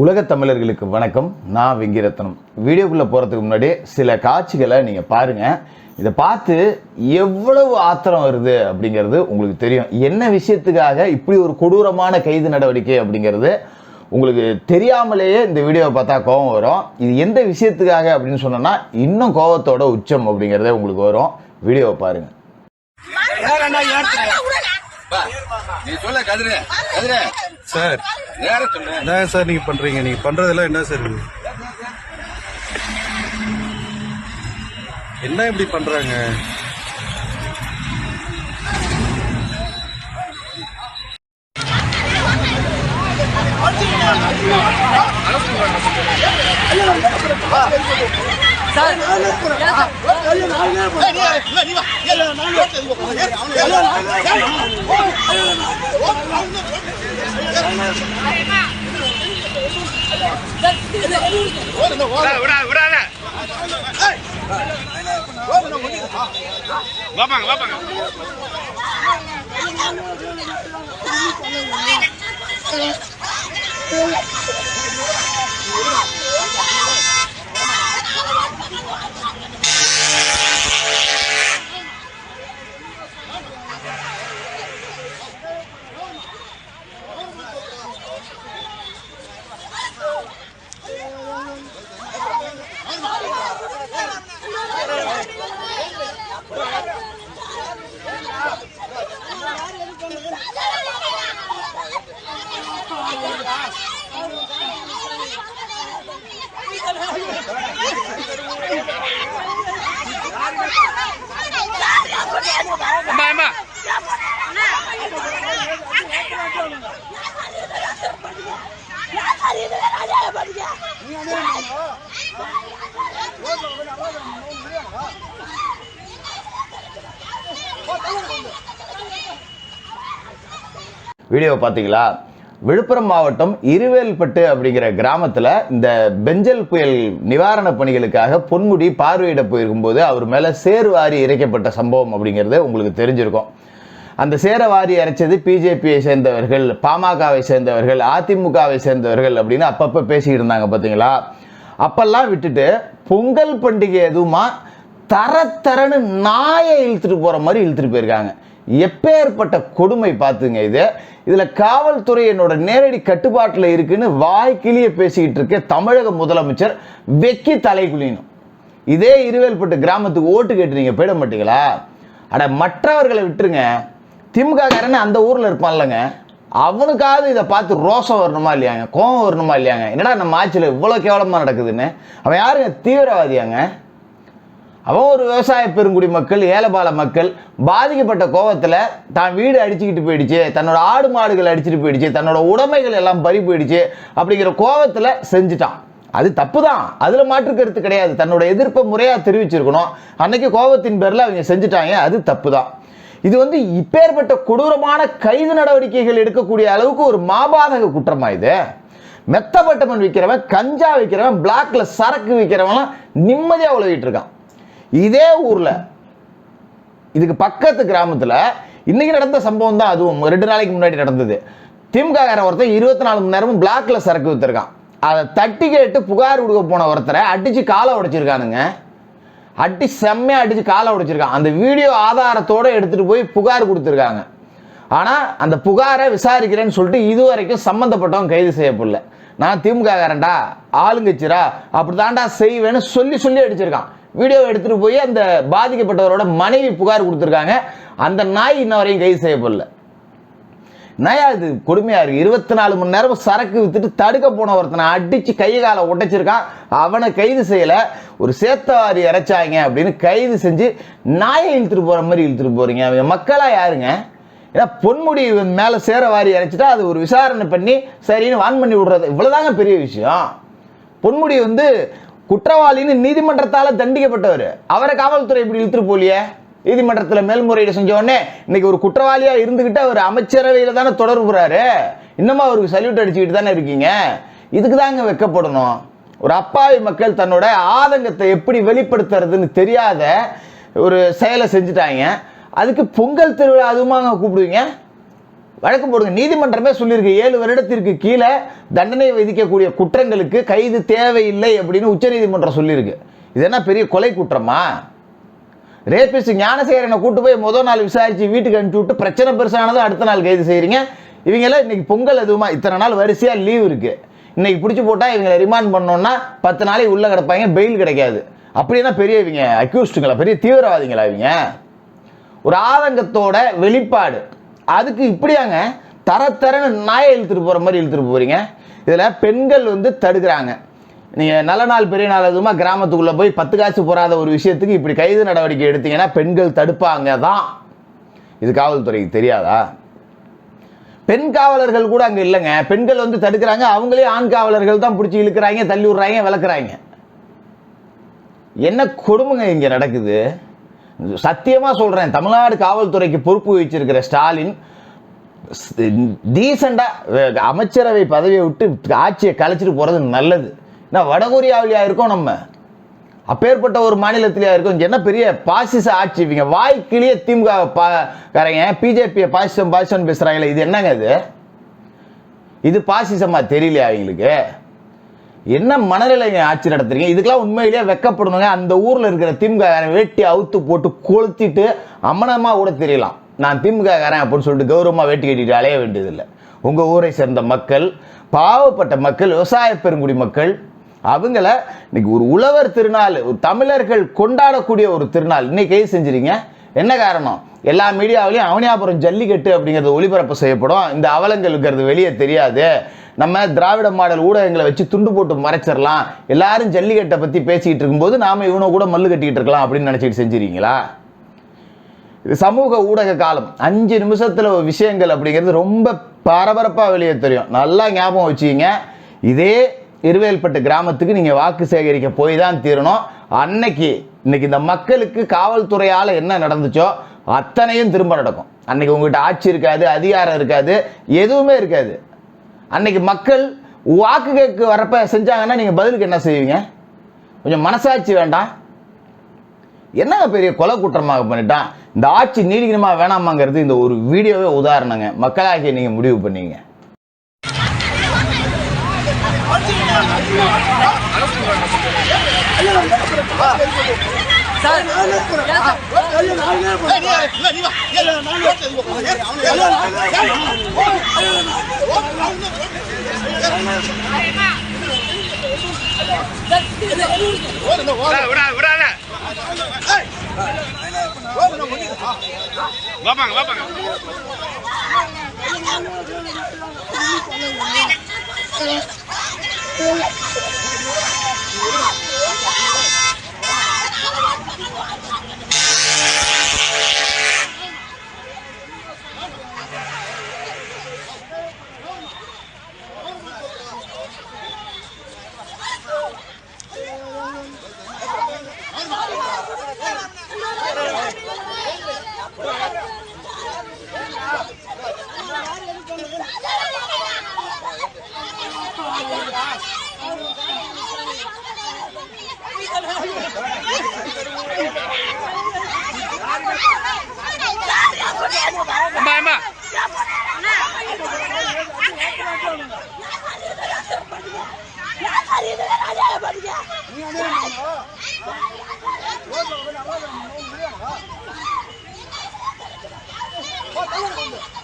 உலக தமிழர்களுக்கு வணக்கம். நான் வெங்கிரத்னம். வீடியோக்குள்ளே போகிறதுக்கு முன்னாடி சில காட்சிகளை நீங்கள் பாருங்கள் இதை பார்த்து எவ்வளவு ஆத்திரம் வருது அப்படிங்கிறது உங்களுக்கு தெரியும். என்ன விஷயத்துக்காக இப்படி ஒரு கொடூரமான கைது நடவடிக்கை அப்படிங்கிறது உங்களுக்கு தெரியாமலேயே இந்த வீடியோவை பார்த்தா கோபம் வரும். இது எந்த விஷயத்துக்காக அப்படின்னு சொன்னோன்னா இன்னும் கோபத்தோட உச்சம் அப்படிங்கிறதே உங்களுக்கு வரும். வீடியோவை பாருங்கள் நீ சொல்ல கதிர கதிர. சார். என்ன சார் நீங்க பண்றீங்க. நீங்க பண்றதெல்லாம் என்ன சார் என்ன இப்படி பண்றாங்க வாப்பாங்க வாப்பாங்க வீடியோ பார்த்தீங்களா? விழுப்புரம் மாவட்டம் இருவேல்பட்டு அப்படிங்கிற கிராமத்தில் இந்த பெஞ்சல் புயல் நிவாரணப் பணிகளுக்காக பொன்முடி பார்வையிட போயிருக்கும்போது அவர் மேலே சேர் வாரி இறைக்கப்பட்ட சம்பவம் அப்படிங்கிறது உங்களுக்கு தெரிஞ்சிருக்கும். அந்த சேர வாரி பிஜேபியை சேர்ந்தவர்கள் பாமகவை சேர்ந்தவர்கள் அதிமுகவை சேர்ந்தவர்கள் அப்படின்னு அப்பப்போ பேசிக்கிட்டு இருந்தாங்க பார்த்தீங்களா அப்பெல்லாம் விட்டுட்டு பொங்கல் பண்டிகை எதுவுமா தர நாயை இழுத்துட்டு போகிற மாதிரி இழுத்துட்டு போயிருக்காங்க. எப்பேற்பட்ட கொடுமை பார்த்துங்க இது. இதில் காவல்துறை என்னோட நேரடி கட்டுப்பாட்டில் இருக்குன்னு வாய்க்கிளிய பேசிக்கிட்டு இருக்க தமிழக முதலமைச்சர் வெக்கி தலை குளியணும் இதே இருவேல்பட்டு கிராமத்துக்கு ஓட்டு கேட்டு நீங்கள் போயிட மாட்டீங்களா? அட மற்றவர்களை விட்டுருங்க. திமுககாரன் அந்த ஊரில் இருப்பான்லங்க. அவனுக்காவது இதை பார்த்து ரோசம் வரணுமா இல்லையாங்க? கோபம் வரணுமா இல்லையாங்க? என்னடா நம்ம ஆட்சியில் இவ்வளோ கேவலமாக நடக்குதுன்னு? அவன் யாருங்க? தீவிரவாதியாங்க. அவன் ஒரு விவசாய பெருங்குடி மக்கள் ஏலபால மக்கள். பாதிக்கப்பட்ட கோவத்தில் தான் வீடு அடிச்சுக்கிட்டு போயிடுச்சு. தன்னோட ஆடு மாடுகள் அடிச்சுட்டு போயிடுச்சு. தன்னோட உடைமைகள் எல்லாம் பறி போயிடுச்சு. அப்படிங்கிற கோவத்தில் செஞ்சுட்டான். அது தப்பு தான் அதில் மாற்று கருத்து கிடையாது. தன்னோட எதிர்ப்பை முறையாக தெரிவிச்சிருக்கணும். அன்னைக்கு கோபத்தின் பேரில் அவங்க செஞ்சுட்டாங்க. அது தப்பு தான் இது வந்து இப்பேற்பட்ட கொடூரமான கைது நடவடிக்கைகள் எடுக்கக்கூடிய அளவுக்கு ஒரு மாபாதக குற்றமா இது? மெத்தப்பட்டமன் விற்கிறவன் கஞ்சா விற்கிறவன் பிளாக்ல சரக்கு விற்கிறவன்லாம் நிம்மதியாக உழவிட்டு இருக்கான். இதே ஊர்ல இதுக்கு பக்கத்து கிராமத்தில் இன்னைக்கு நடந்த சம்பவம் தான் அதுவும். ரெண்டு நாளைக்கு முன்னாடி நடந்தது. திமுக ஒருத்தர் ஒருத்தன் இருபத்தி நாலு மணி நேரமும் பிளாக்ல சரக்கு விற்றுருக்கான் அதை தட்டி கேட்டு புகார் கொடுக்க போன ஒருத்தரை அடிச்சு காலை உடைச்சிருக்கானுங்க. அடி செம்மையாக அடித்து காலை உடைச்சிருக்கான். அந்த வீடியோ ஆதாரத்தோட எடுத்துகிட்டு போய் புகார் கொடுத்துருக்காங்க. ஆனால் அந்த புகாரை விசாரிக்கிறேன்னு சொல்லிட்டு இதுவரைக்கும் சம்மந்தப்பட்டவங்க கைது செய்யப்படல. நான் திமுக ஆளுங்கச்சிரா அப்படி தாண்டா செய்வேன்னு சொல்லி சொல்லி அடிச்சிருக்கான். வீடியோ எடுத்துகிட்டு போய் அந்த பாதிக்கப்பட்டவரோட மனைவி புகார் கொடுத்துருக்காங்க. அந்த நாய் இன்ன வரையும் கைது செய்யப்படல. நயா இது கொடுமையா இருக்கு. இருபத்தி நாலு மணி நேரம் சரக்கு வித்துட்டு தடுக்க போன ஒருத்தனை அடிச்சு கை காலை உடைச்சிருக்கான். அவனை கைது செய்யல. ஒரு சேத்தவாரி இறைச்சாங்க அப்படின்னு கைது செஞ்சு நாயை இழுத்துட்டு போற மாதிரி இழுத்துட்டு போறீங்க. அவன் மக்களா யாருங்க? ஏன்னா பொன்முடி மேலே சேர வாரி இறைச்சிட்டா அது ஒரு விசாரணை பண்ணி சரின்னு வான் பண்ணி விடுறது இவ்வளோதாங்க பெரிய விஷயம். பொன்முடி வந்து குற்றவாளின்னு நீதிமன்றத்தால் தண்டிக்கப்பட்டவர். அவரை காவல்துறை இப்படி இழுத்துட்டு போலியே? நீதிமன்றத்தில் மேல்முறையீடு செஞ்ச உடனே இன்னைக்கு ஒரு குற்றவாளியாக இருந்துக்கிட்டு அவர் அமைச்சரவையில் தானே தொடர்புறாரு இன்னமும் அவருக்கு சல்யூட் அடிச்சுக்கிட்டு தானே இருக்கீங்க. இதுக்கு தாங்க வெக்கப்படணும். ஒரு அப்பாவி மக்கள் தன்னோட ஆதங்கத்தை எப்படி வெளிப்படுத்துறதுன்னு தெரியாத ஒரு செயலை செஞ்சுட்டாங்க. அதுக்கு பொங்கல் திருவிழா அதுவுமாங்க கூப்பிடுவீங்க? வழக்கு போடுங்க. நீதிமன்றமே சொல்லியிருக்கு. ஏழு வருடத்திற்கு கீழே தண்டனை விதிக்கக்கூடிய குற்றங்களுக்கு கைது தேவையில்லை அப்படின்னு உச்சநீதிமன்றம் சொல்லியிருக்கு. இது என்ன பெரிய கொலை குற்றமா? ரேபிஸ்ட் ஞானசேகரனை கூட்டு போய் முதல் நாள் விசாரிச்சு வீட்டுக்கு அனுப்பிச்சு விட்டு பிரச்சனை பெருசானதும் அடுத்த நாள் கைது செய்கிறீங்க இவங்கெல்லாம் இன்றைக்கி பொங்கல் எதுவுமா இத்தனை நாள் வரிசையாக லீவ் இருக்குது இன்றைக்கி பிடிச்சி போட்டால் இவங்களை ரிமாண்ட் பண்ணோன்னா பத்து நாளைக்கு உள்ளே கிடப்பாங்க பெயில் கிடைக்காது. அப்படின்னா பெரிய இவங்க அக்யூஸ்டுங்களா பெரிய தீவிரவாதிங்களா இவங்க? ஒரு ஆதங்கத்தோட வெளிப்பாடு. அதுக்கு இப்படியாங்க தர தரன்னு நாயை இழுத்துட்டு போகிற மாதிரி இழுத்துட்டு போகிறீங்க இதில் பெண்கள் வந்து தடுக்கிறாங்க. நீங்கள் நல்ல நாள் பெரிய நாள் எதுவுமா கிராமத்துக்குள்ளே போய் பத்து காசு போகாத ஒரு விஷயத்துக்கு இப்படி கைது நடவடிக்கை எடுத்தீங்கன்னா பெண்கள் தடுப்பாங்க தான் இது காவல்துறைக்கு தெரியாதா? பெண் காவலர்கள் கூட அங்கே இல்லைங்க. பெண்கள் வந்து தடுக்கிறாங்க. அவங்களே ஆண் காவலர்கள் தான் பிடிச்சி இழுக்கிறாங்க தள்ளி விடுறாங்க விளக்குறாங்க. என்ன கொடுமைங்க இங்கே நடக்குது? சத்தியமாக சொல்கிறேன் தமிழ்நாடு காவல்துறைக்கு பொறுப்பு வச்சிருக்கிற ஸ்டாலின் டீசெண்டாக அமைச்சரவை பதவியை விட்டு ஆட்சியை கலைச்சிட்டு போகிறது நல்லது. ஏன்னா வடகொரியாவிலையா இருக்கோம் நம்ம? அப்பேற்பட்ட ஒரு மாநிலத்திலேயா இருக்கும். என்ன பெரிய பாசிச ஆட்சி? இவங்க வாய்க்கிலேயே திமுக பா- காரங்க பிஜேபியை பாசிசம் பாசிசம் பேசுறாங்களே இது என்னங்க இது? இது பாசிசமா தெரியலையா அவங்களுக்கு? என்ன மனநிலைங்க ஆட்சி நடத்துறீங்க? இதுக்கெல்லாம் உண்மையிலேயே வெக்கப்படணுங்க. அந்த ஊர்ல இருக்கிற திமுக வேட்டி அவுத்து போட்டு கொளுத்திட்டு அம்மனமா கூட தெரியலாம். நான் திமுக காரன் அப்படின்னு சொல்லிட்டு கௌரவமா வேட்டி கட்டிட்டு அலைய வேண்டியதில்லை. உங்க ஊரை சேர்ந்த மக்கள் பாவப்பட்ட மக்கள் விவசாய பெருங்குடி மக்கள் அவங்கள இன்னைக்கு ஒரு உழவர் திருநாள் ஒரு தமிழர்கள் கொண்டாடக்கூடிய ஒரு திருநாள். இன்னைக்கு கைது செஞ்சிருங்க என்ன காரணம்? எல்லா மீடியாவிலையும் அவனியாபுரம் ஜல்லிக்கட்டு அப்படிங்கிறது ஒளிபரப்பு செய்யப்படும். இந்த அவலங்கள் இருக்கிறது வெளியே தெரியாது. நம்ம திராவிட மாடல் ஊடகங்களை வச்சு துண்டு போட்டு மறைச்சிடலாம். எல்லாரும் ஜல்லிக்கட்டை பற்றி பேசிக்கிட்டு இருக்கும்போது நாம இவனை கூட மல்லு கட்டிக்கிட்டு இருக்கலாம் அப்படின்னு நினச்சிட்டு செஞ்சுறீங்களா இது சமூக ஊடக காலம். அஞ்சு நிமிஷத்தில் விஷயங்கள் அப்படிங்கிறது ரொம்ப பரபரப்பாக வெளியே தெரியும். நல்லா ஞாபகம் வச்சுக்கிங்க. இதே இருவேல்பட்டு கிராமத்துக்கு நீங்கள் வாக்கு சேகரிக்க போய் தான் தீரணும். அன்னைக்கு இன்னைக்கு இந்த மக்களுக்கு காவல்துறையால் என்ன நடந்துச்சோ அத்தனையும் திரும்ப நடக்கும். அன்னைக்கு உங்ககிட்ட ஆட்சி இருக்காது அதிகாரம் இருக்காது எதுவுமே இருக்காது. அன்னைக்கு மக்கள் வாக்கு கேட்க வரப்ப செஞ்சாங்கன்னா நீங்கள் பதிலுக்கு என்ன செய்வீங்க? கொஞ்சம் மனசாட்சி வேண்டாம். என்னங்க பெரிய கொலை குற்றமாக பண்ணிட்டான்? இந்த ஆட்சி நீடிக்கணுமா வேணாமாங்கிறது இந்த ஒரு வீடியோவே உதாரணங்க. மக்களாகிய நீங்கள் முடிவு பண்ணீங்க. விடாத விடாத விடாத வாப்பாங்க Mbak, Mbak. Oh,